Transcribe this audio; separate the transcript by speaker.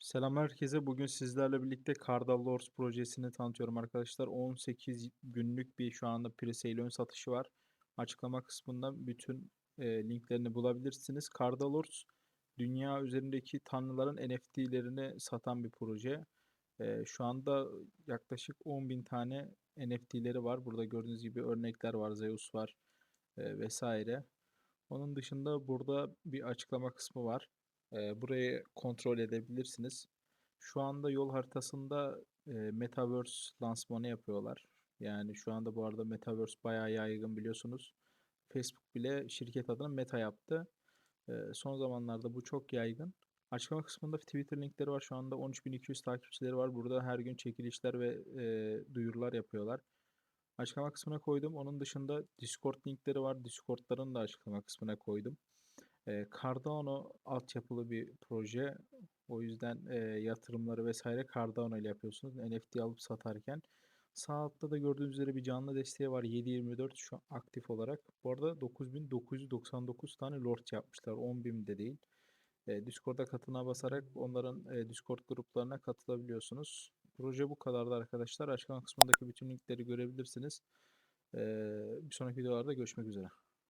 Speaker 1: Selam herkese. Bugün sizlerle birlikte Cardal Lords projesini tanıtıyorum arkadaşlar. 18 günlük bir şu anda pre-sale ön satışı var. Açıklama kısmında bütün e, linklerini bulabilirsiniz. Cardal Lords dünya üzerindeki tanrıların NFT'lerini satan bir proje. E, şu anda yaklaşık 10.000 tane NFT'leri var. Burada gördüğünüz gibi örnekler var. Zeus var e, vesaire. Onun dışında burada bir açıklama kısmı var. Ee, burayı kontrol edebilirsiniz. Şu anda yol haritasında e, Metaverse lansmanı yapıyorlar. Yani şu anda bu arada Metaverse bayağı yaygın biliyorsunuz. Facebook bile şirket adına Meta yaptı. Ee, son zamanlarda bu çok yaygın. Açıklama kısmında Twitter linkleri var. Şu anda 13.200 takipçileri var. Burada her gün çekilişler ve e, duyurular yapıyorlar. Açıklama kısmına koydum. Onun dışında Discord linkleri var. Discord'ların da açıklama kısmına koydum. E, Cardano altyapılı bir proje. O yüzden e, yatırımları vesaire Cardano ile yapıyorsunuz. NFT alıp satarken. Sağ altta da gördüğünüz üzere bir canlı desteği var. 7.24 şu an aktif olarak. Bu arada 9999 tane Lord yapmışlar. 10.000 de değil. E, Discord'a katına basarak onların e, Discord gruplarına katılabiliyorsunuz. Proje bu kadardı arkadaşlar. Açıklama kısmındaki bütün linkleri görebilirsiniz. E, bir sonraki videolarda görüşmek üzere.